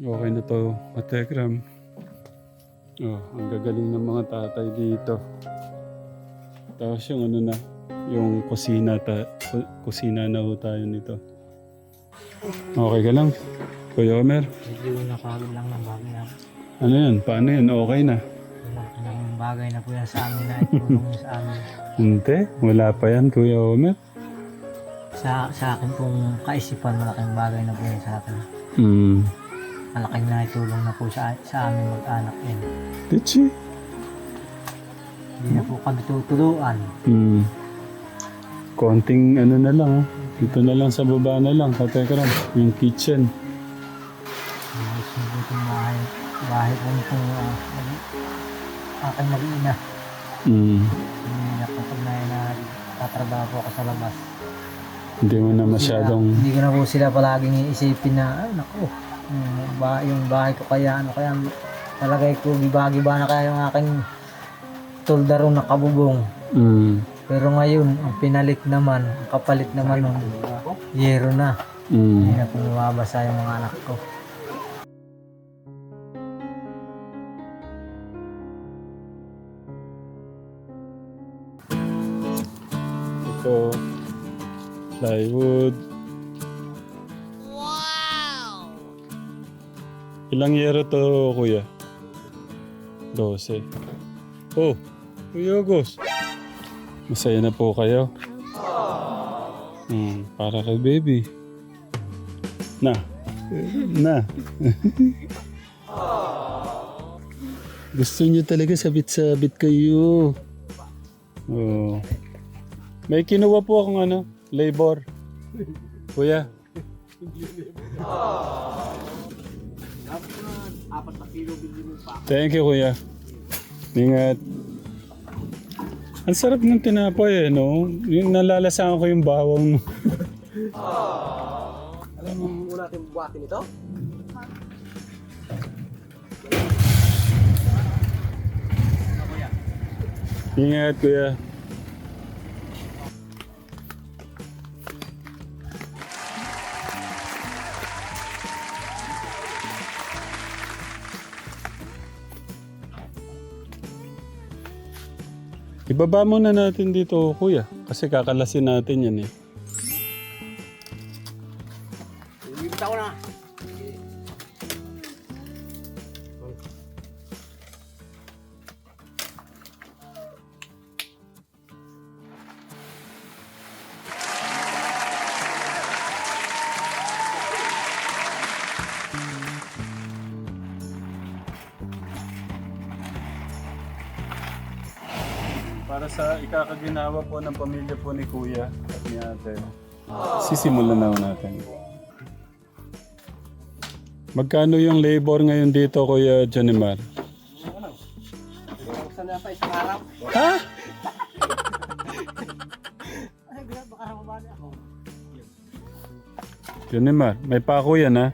Okay na to, Katekram. Oh, ang gagaling ng mga tatay dito. Tapos yung ano na, yung kusina, ta, ku- kusina na ho tayo nito. Okay ka lang? Kuya Omer? Medyo nakagod lang ng bagay na. Ano yan? Paano yan? Okay na? Malaki ng bagay na yan sa amin na itulong sa amin. Hindi. Wala pa yan, Kuya Omer. Sa, sa akin pong kaisipan, malaking bagay na yan sa akin. Hmm. Malaking na itulong na po sa, sa amin mag-anak yan. Tichi. Hindi na po kami tutuluan. Hmm. Konting ano na lang, oh. Dito na lang sa baba na lang, Katekram. Yung kitchen. Ayos na po itong bahay. Bahay po itong uh, aking mag-iina. Hmm. Hindi na po pag na, na tatrabaho po ako sa labas. Hindi mo na masyadong... Sila- hindi ko na po sila palaging iisipin na, ay nako, yung, ba, yung bahay ko kaya, ano kaya, talagay ko, giba-giba na kaya yung aking tuldaro na kabubong. Hmm. Pero ngayon, ang pinalit naman, ang kapalit naman ng yero na. Hmm. Hindi na po mababasa yung mga anak ko. Ito, plywood. Ilang yero to, kuya? 12. Oh, Kuya August. Masaya na po kayo? Hmm, para kay baby. Na. Na. Gusto niyo talaga sabit-sabit kayo. Oh. May kinuha po akong ano, labor. Kuya. Thank you, kuya. Ingat. Ang sarap ng tinapay eh, no? Yung nalalasahan ko yung bawang. Alam mo muna natin buhatin ito? Ingat, kuya. Ibaba muna natin dito, kuya. Kasi kakalasin natin yan eh. Ikakaginawa po ng pamilya po ni Kuya at ni Ate. Sisimulan na ho natin. Magkano yung labor ngayon dito, Kuya Janimar? Buksan na pa isang araw. Ha? Janimar, may pako yan ha?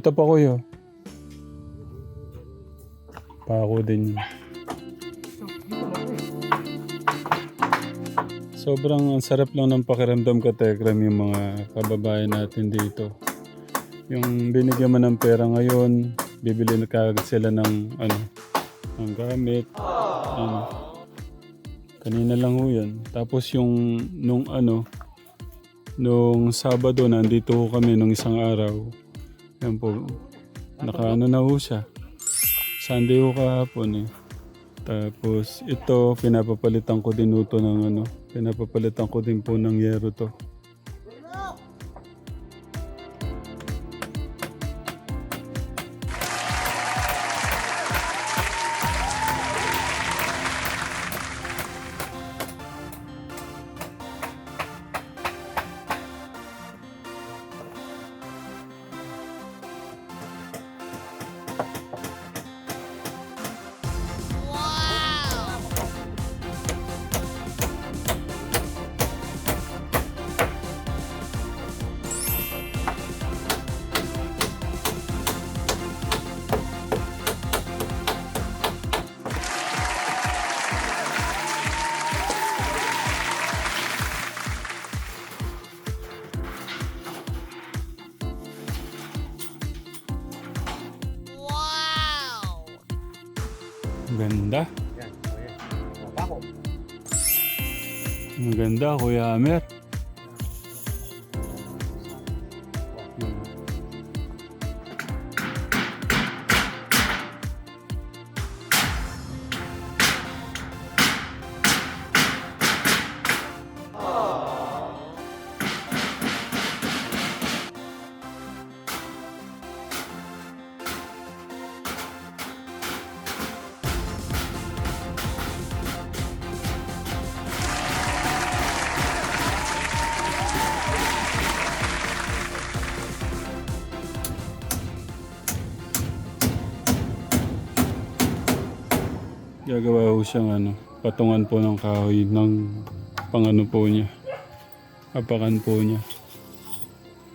Ito pa kuya. Pako din yun. Sobrang ang sarap lang ng pakiramdam ka, Tekram, yung mga kababayan natin dito. Yung binigyan mo ng pera ngayon, bibili na kagad sila ng ano, ng gamit. Ano. Kanina lang ho yan. Tapos yung nung ano, nung Sabado nandito kami nung isang araw. Yan po. Nakaano na ho siya. Sunday ho kahapon eh. Tapos ito, pinapapalitan ko din ho to ng ano. Pinapapalitan ko din po ng yero to. Ang ganda, Gagawa ko siyang ano, patungan po ng kahoy ng pangano po niya. Apakan po niya.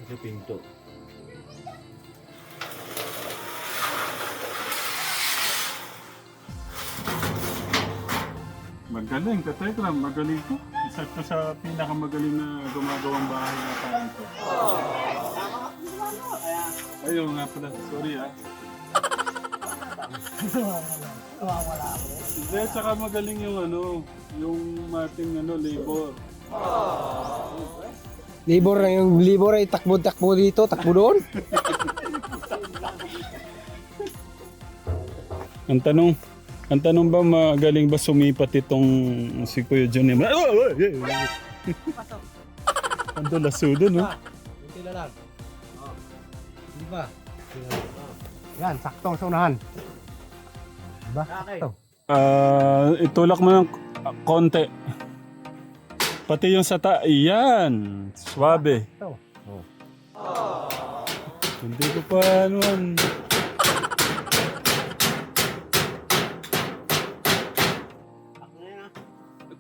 Sa pinto. Magaling, katekram, magaling to. Isa to sa pinakamagaling na gumagawang bahay na tayo to. Ayun nga pala, sorry ah. Hindi, tsaka magaling yung ano, yung ating ano, labor. Libor na yung libor ay takbo-takbo dito, takbo doon. Ang tanong, ang tanong ba magaling ba sumipat itong si Kuya Johnny? Oh, oh, eh, eh. Ang lasudo, no? Na lang. Di ba? Yan, saktong sa unahan. Okay. Sakto. Ah, itulak mo ng konti. Pati yung sa ta... Yan! Swabe. Ito. Hindi ko pa an- Ako na yan ah.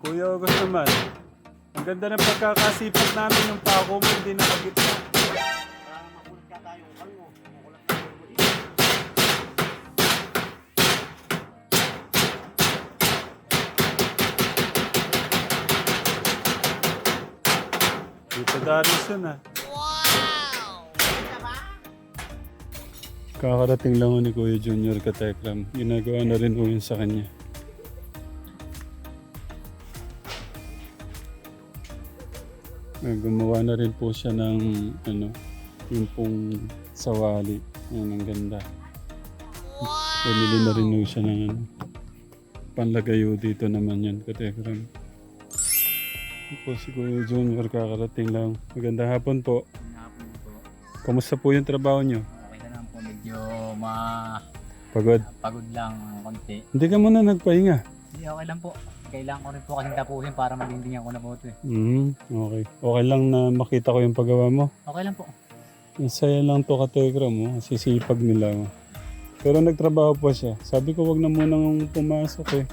Kuya August naman. Ang ganda ng pagkakasipat namin yung pako mo, hindi nakagitna. Para makulit ka tayo. Ano Darius yun ah. Kakarating lang ni Kuya Junior Katekram. Ginagawa na rin yun sa kanya. Eh, Gumawa na rin po siya ng ano, yung pong sawali. Yan, ang ganda. Bumili na rin siya ng ano, panlagayo dito naman yan, Katekram. Po si Kuya Junior, kakarating lang. Magandang hapon po. Hapon po. Kamusta po yung trabaho nyo? Okay na lang po. Medyo ma Pagod. pagod lang konti. Hindi ka muna nagpahinga. Hindi, okay lang po. Kailangan ko rin po kasing tapusin para magdingdingan ko na po ito eh. Mm, okay. Okay lang na makita ko yung paggawa mo. Okay lang po. Ang saya lang to kategra mo. Sisipag nila mo. Pero nagtrabaho pa siya. Sabi ko wag na munang pumasok eh.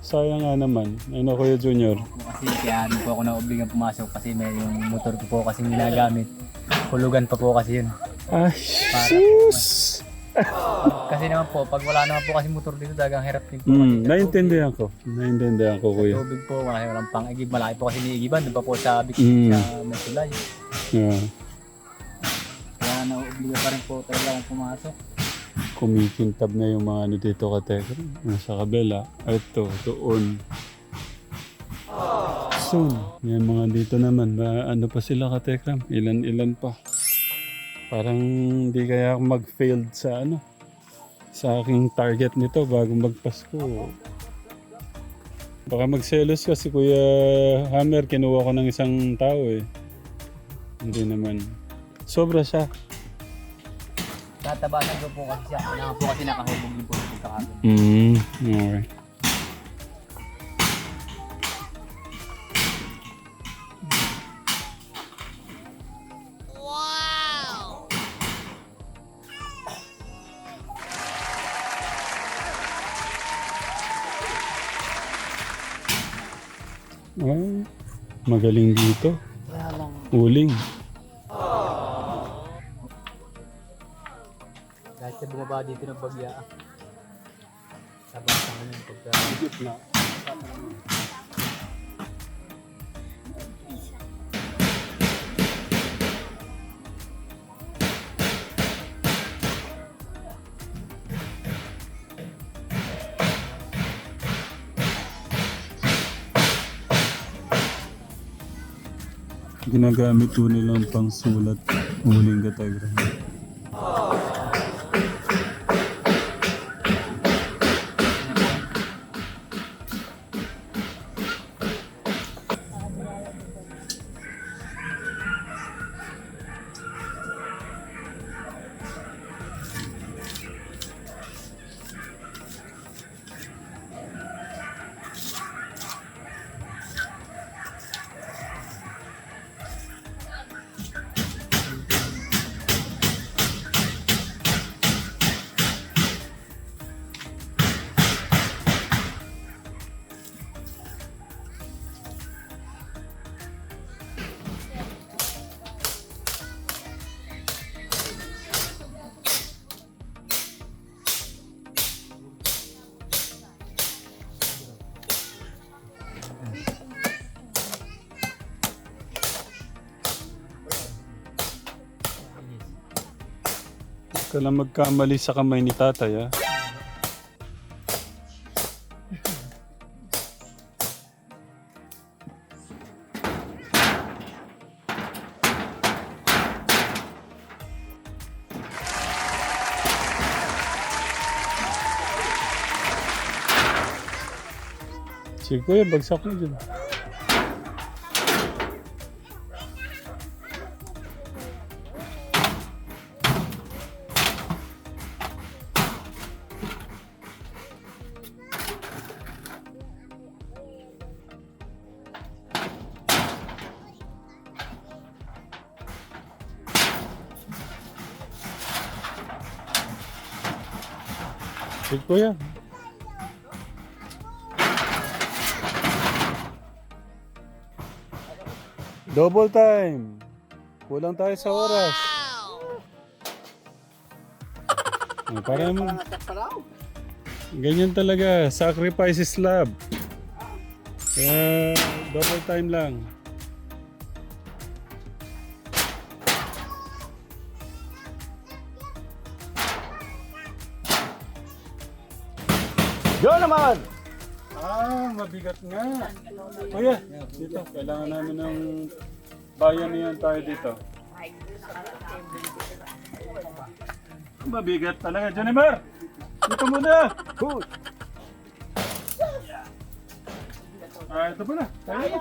Sayang nga naman. Ano Kuya Junior? Po kasi kaya ano po ako na-obligan pumasok kasi may yung motor ko po kasi ginagamit. Hulugan pa po kasi yun. Ay, sus! Kasi naman po, pag wala naman po kasi motor dito, talagang hirap din po. Hmm, naintindihan ko. Naintindihan ko, Kuya. Tubig po, kasi walang pang-igib. Malaki po kasi niigiban. Doon pa po sa Big Mm. sa Mesulay. Yeah. Kaya na-obliga pa rin po talaga akong pumasok. Kumikintab na yung mga ano dito kategra. Nasa kabela. Ito, doon. Soon. Yan mga dito naman. Ma, ano pa sila katekram? Ilan-ilan pa. Parang hindi kaya ako mag-failed sa ano sa aking target nito bago magpasko. Baka magselos ka si Kuya Hammer, kinuha ko ng isang tao eh. Hindi naman. Sobra siya. Tatabasan ko po kasi siya. Kailangan po kasi nakahubog din po sa pagkakabin. Mm, okay. Ay, magaling dito. Uling. bumaba dito ng bagya. Sabang sa kanya pagka... Higit na. ginagamit po nilang pangsulat uling katagrahan. Lang magkamali sa kamay ni tatay ah. Sige kuya, bagsak mo dyan. Kuya. Double time. Kulang tayo sa oras. Ah, para mo. Pangatak pa raw. Ganyan talaga. Sacrifice is love. Kaya double time lang. Yo naman! Ah, mabigat nga. Kuya, dito. Kailangan namin ng bayan niyan tayo dito. Mabigat talaga. Jennifer! Dito muna! Good! Ah, ito pala. Tayo.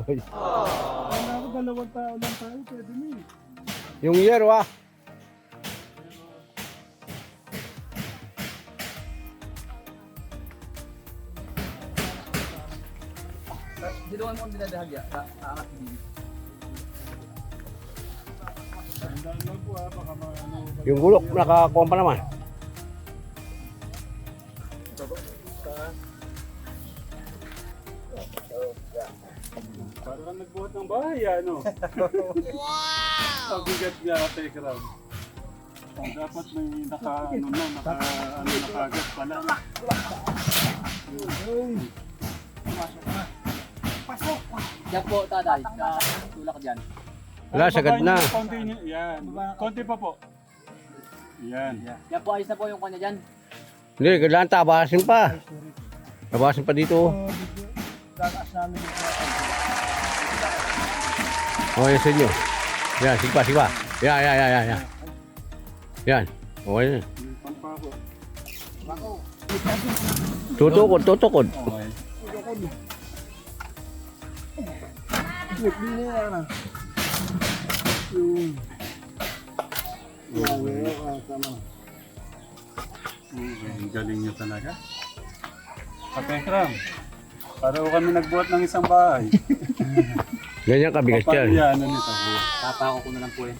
Kala ko dalawang tao lang tayo. Pwede na eh. Yung yero ah. Tandaan lang po ah. Baka mga ano. Yung gulok, nakakuha pa naman. Para kang nagbuhat ng bahay, ano? wow! Ang bigat niya, Tekram. Dapat may naka, ano na, naka, ano na kagad pala. Diyan po, tatay. Sa tulak dyan. Wala, sagad na. Konti yan. Konti pa po. Yan. Yan po, ayos na po yung kanya dyan. Hindi, kailangan tabasin pa. Tabasin pa dito. Oh, yan sa inyo. Yan, sige pa, sige pa. Yan, yan, yan, yan. Yan. Yan. Okay na. Tutukod, tutukod. Okay. Okay, ang galing niyo talaga. Katekram, para ko kami nagbuhat ng isang bahay. Ganyan kabigat yan. Papayanan nito. kuya. Tapako ko na lang po eh.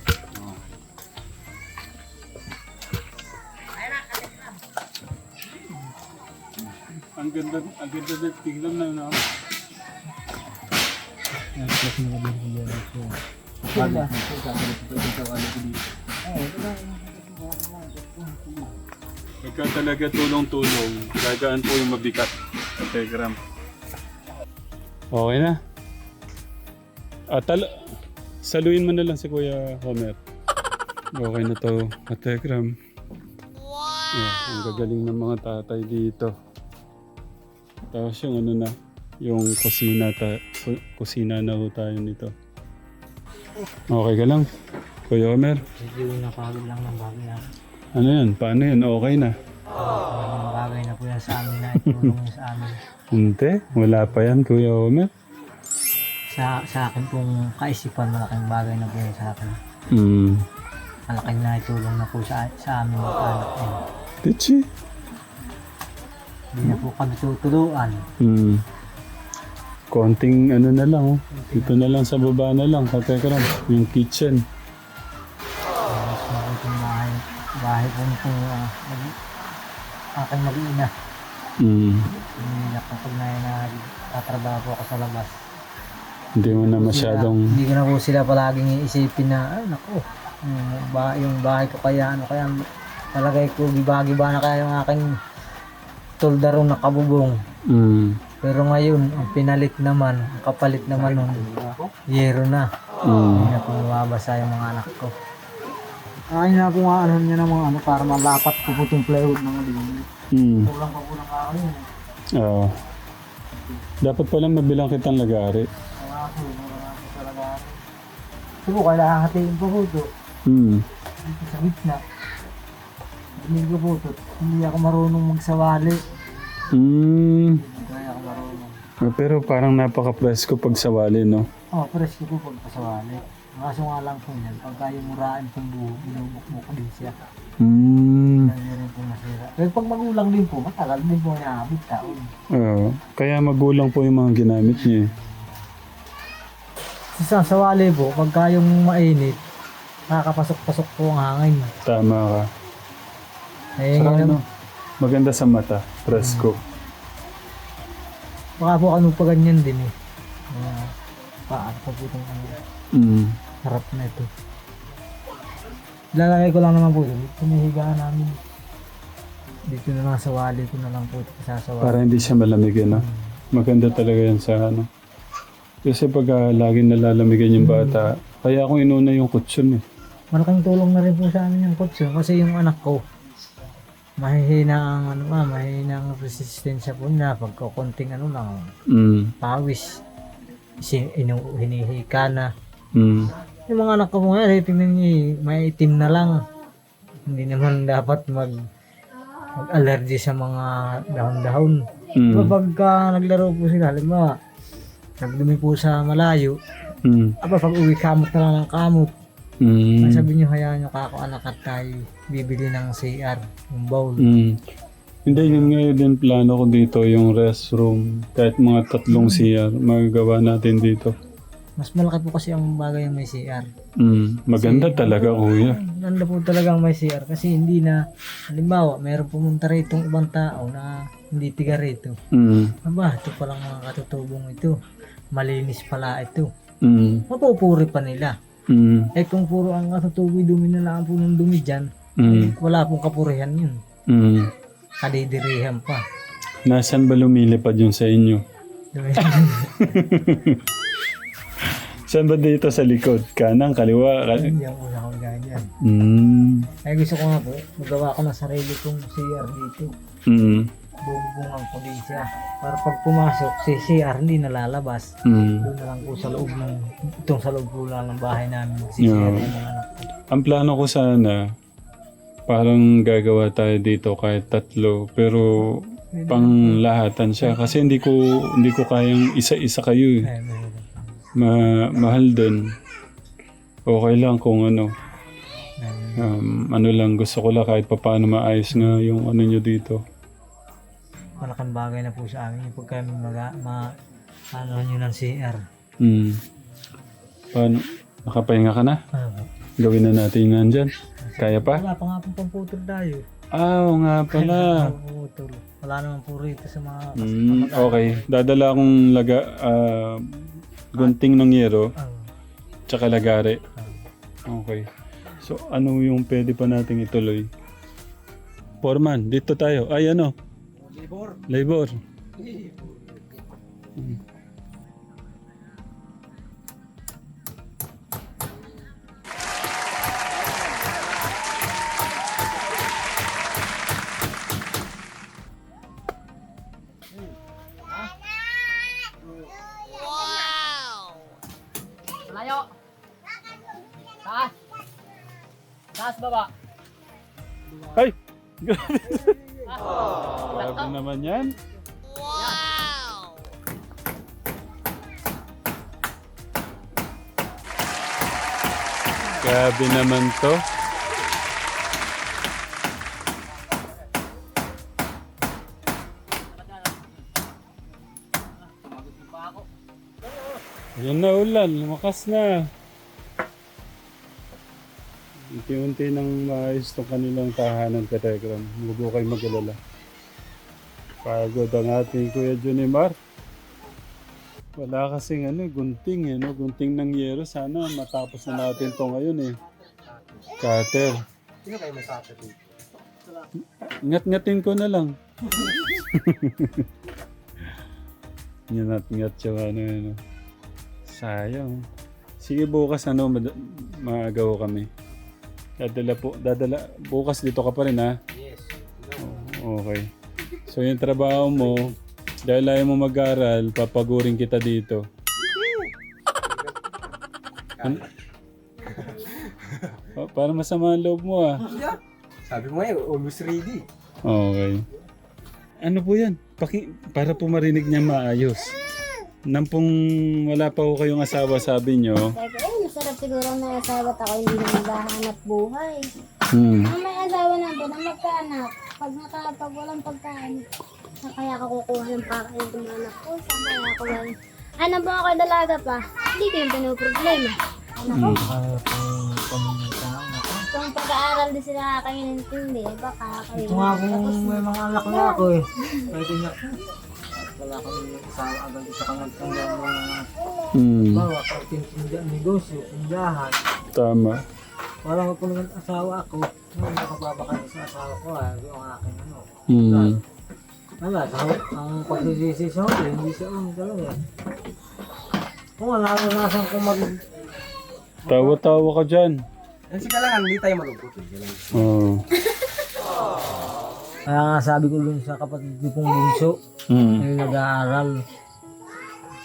Ang ganda, ang ganda din tignan na, no? Pagka talaga tulong-tulong, gagaan po yung mabigat. Telegram. Okay na. Ah, tal- saluin mo na lang si Kuya Homer. Okay na to, Telegram. Wow! ang gagaling ng mga tatay dito. Tapos yung ano na, yung kusina ta kusina na ho tayo nito. Okay ka lang? Kuya Omer? Medyo napagod lang ng bagay na. Ano yan? Paano yan? Okay na? Malaking bagay na po yan sa amin na itulong niya sa amin. Hindi. Wala pa yan, Kuya Omer. Sa, sa akin pong kaisipan, malaking bagay na po yan sa akin. Hmm. Malaking na itulong na po sa, sa amin mga anak niya. Tichi. Hindi na po kami tutuluan. Hmm. Konting ano na lang, oh. Dito na lang sa baba na lang, katekram. Yung kitchen. Bahay. Bahay po nito uh, mag, aking mag-iina. Hmm. Hindi na kapag na nagtatrabaho po ako sa labas. Hindi mo na masyadong... Hindi ko na po sila palaging iisipin na, ay nako, yung, ba, yung bahay ko kaya, ano kaya, palagay ko, giba-giba na kaya yung aking tuldaro na kabubong. Hmm. Pero ngayon, ang pinalit naman, ang kapalit naman ng yero na. Hmm. Hindi na po mababasa yung mga anak ko. Ay na po nga ano niya ng mga ano para malapat ko po itong plywood ng ano. Hmm. Kulang pa po ng kahoy. Oo. Dapat pala mabilang kitang lagari. Mga ako, mga ako talaga. Ito po, kailangan hatiin po po ito. Hmm. Dito sa gitna. Hindi ko po ito. Hindi ako marunong magsawali. Hmm. Hindi kaya ako marunong. Ah, Pero parang napaka-presko pag sawali, no? Oh, presko po pagpasawali. Kaso nga lang po yan, pagka yung muraan kong buho, binubukbuk ko din siya. Hmm. Po nasira. Pero pag magulang din po, matagal din po niya abot taon. Oo. Kaya magulang po yung mga ginamit niya. eh. Sa sawali po, pagka yung mainit, nakakapasok-pasok po ang hangin. Tama ka. Eh, Saka ano, maganda sa mata. Presko. Baka po ano pa ganyan din eh. Uh, paano pa po itong ano, Hmm. harap na ito. Lalagay ko lang naman po ito. Pinahigaan namin. Dito na lang sa wali ko na lang po ito sasawali. Para hindi siya malamig, no? Maganda talaga yan sa ano. Kasi pag ah, laging nalalamigan yung bata, kaya akong inuna yung kutsyon eh. Malaking tulong na rin po sa amin yung kotse kasi yung anak ko mahihina ang ano nga, mahihina ang resistensya po niya pagka konting ano lang, Mm. pawis. Si, inu, hinihika na. Mm. Yung mga anak ko po nga, eh, tingnan niyo, eh, may itim na lang. Hindi naman dapat mag mag-allergy sa mga dahon-dahon. Mm. Mm. Pagka naglaro po sila, halimbawa, nagdumi po sa malayo, Mm. aba pag uwi kamot na lang ng kamot, Mm. sabi niyo hayaan niyo kako anak at tayo bibili ng CR, yung bowl. Mm. Hindi, yun nga din plano ko dito, yung restroom. Kahit mga tatlong CR, magagawa natin dito. Mas malaki po kasi ang bagay yung may CR. Mm. Maganda talaga, kuya. Ganda po talagang may CR kasi hindi na, halimbawa, mayroon pumunta rito ibang tao na hindi tiga rito. Mm. Aba, ito palang mga katutubong ito. Malinis pala ito. Mm. Mapupuri pa nila. Mm. Eh kung puro ang katutuboy dumi na lang po ng dumi dyan, Mm. wala pong kapurihan yun. Mm. Kadidirihan pa. Nasaan ba lumilipad yun sa inyo? Saan ba dito sa likod? Kanang, kaliwa? Ka- Hindi ang una kong ganyan. mm. Ay gusto ko nga po, magawa ko ng sarili kong CR dito. Mm. Bubungan ko din siya. Para pag pumasok, si CR hindi nalalabas. Mm. Doon na lang po sa loob ng, itong sa loob po lang ng bahay namin. Si Yeah. CR. Ang plano ko sana, parang gagawa tayo dito kahit tatlo, pero pang lahatan siya. Kasi hindi ko, hindi ko kayang isa-isa kayo eh. Meron. Ma mahal din. Okay lang kung ano. Um, ano lang, gusto ko lang kahit papaano maayos nga yung ano nyo dito. Malaking bagay na po sa amin yung pag kami mag, ma, ano nyo ng CR. Hmm. Paano? Nakapahinga ka na? Ano? Gawin na natin nga dyan. Kaya pa? Wala pa nga pong pamputol tayo. Ah, oo nga pala. Pamputol. Wala naman po rito sa mga Hmm, okay. Dadala akong laga, ah, gunting ng yero, Ah, tsaka lagare. ah. Okay. So, ano yung pwede pa nating ituloy? Foreman, dito tayo. Ay, ano? Labor. Labor. Hmm. Layo. Taas. Taas baba. Ay! Grabe. Grabe naman yan. Grabe naman to. Yan na ulan, lumakas na. Unti-unti nang maayos tong kanilang tahanan Telegram. Huwag mo kayo mag-alala. Pagod ang ating Kuya Junimar. Wala kasing ano, gunting eh, no? Gunting ng yero. Sana matapos na natin to ngayon eh. Cutter. Sino kayo may sasa dito? Ngat-ngatin ko na lang. Ngat-ngat yung ano yun. Sayang. Sige bukas ano, maagaw kami. Dadala po, dadala, bukas dito ka pa rin ha? Yes. Oh, okay. So yung trabaho mo, dahil ayaw mo mag-aral, papagurin kita dito. Ano? Pa- para masama ang loob mo ah. Sabi mo ngayon, almost ready. Okay. Ano po yan? Paki, para po marinig niya maayos. Nang pong wala pa ho kayong asawa, sabi nyo. Masarap siguro na asawa at ako hindi na naghahanap buhay. Hmm. Ang may asawa na doon, ang magkaanak. Pag nakapag walang pagkain, saan kaya ako kukuha ng pakain ng anak ko? Saan kaya ako lang? Ano ba ako dalaga pa? Hindi ko yung pinoproblema. Ano ko? Kaya kung pag-aaral din sila kayo nintindi, baka kayo. Ito nga kung may mga anak na ako eh. Pwede niya. Wala kami asawa agad isa ka nagtanda ng mga Hmm. bawa, pagtintinda, negosyo, tindahan. Tama. Wala ko po naman asawa ako. Ngayon nakababakal sa asawa ko ah. Yung aking ano. Hmm. Wala, sa, ang pagsisisi sa huli, hindi siya ano talaga. Kung wala naranasan ko mag... Tawa-tawa ka dyan. Yan si Kalangan, hindi tayo malungkot. eh. Oh. Kaya nga sabi ko dun sa kapatid ko pong bunso, Hmm. ay nag-aaral.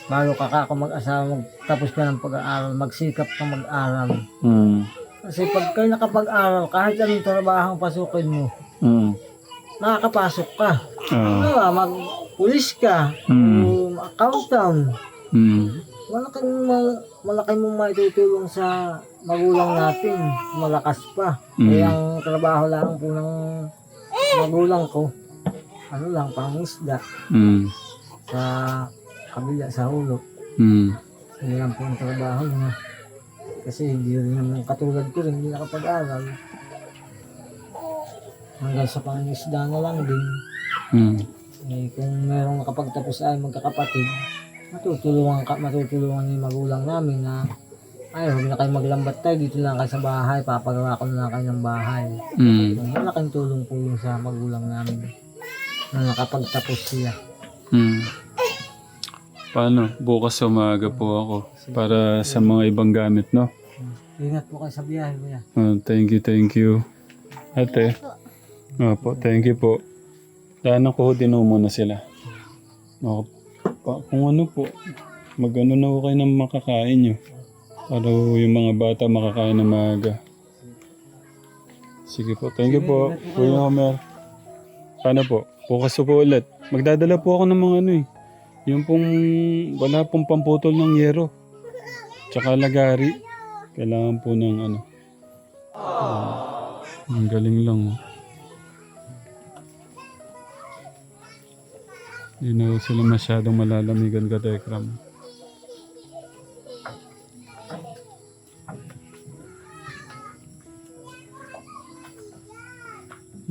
Bago ka ka mag-asawa, magtapos ka ng pag-aaral, magsikap ka mag-aaral. Hmm. Kasi pag kayo nakapag-aral, kahit anong trabaho ang pasukin mo, Hmm. nakakapasok ka. Ah. Diba, mag-pulis ka, um, accountant. Hmm. Malaking, mal- malaki mong maitutulong sa magulang natin. Malakas pa. Mm. Kaya ang trabaho lang po ng magulang ko, ano lang, pangisda Hmm. sa kabila, sa ulo. Hmm. Hindi lang po ang trabaho niya. Kasi hindi rin naman katulad ko rin, hindi nakapag-aral. Hanggang sa pangisda na lang din. Hmm. Eh, kung merong nakapagtapos ay magkakapatid, matutulungan ka, matutulungan yung magulang namin na ay, huwag na kayo maglambat tayo, dito lang kayo sa bahay, papagawa ko na lang kayo ng bahay. Hmm. So, malaking tulong po yun sa magulang namin na nakapagtapos siya. Hmm. Paano? Bukas umaga po ako para sa mga ibang gamit, no? Ingat po kayo sa biyahe, kuya. Ah, thank you, thank you. Ate. Opo, thank you po. Daanan ko din ho muna sila. Ako, pa, kung ano po, mag-ano na ho kayo ng makakain nyo. Para yung mga bata makakain na maaga. Sige po, thank you po, Kuya Homer. Paano po? Bukas po ulit. Magdadala po ako ng mga ano eh. Yung pong, wala pong pamputol ng yero. Tsaka lagari. Kailangan po ng ano. Ang galing lang. Oh. Hindi na sila masyadong malalamigan ka, Tekram.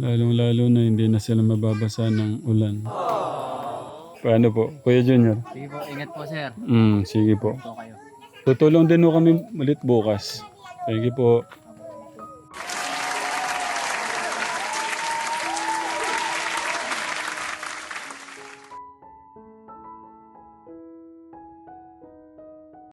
Lalong-lalo na hindi na sila mababasa ng ulan. Paano po? Kuya Junior? Sige po, ingat po sir. Mm, sige po. Po. Tutulong din ho kami ulit bukas. Thank you po.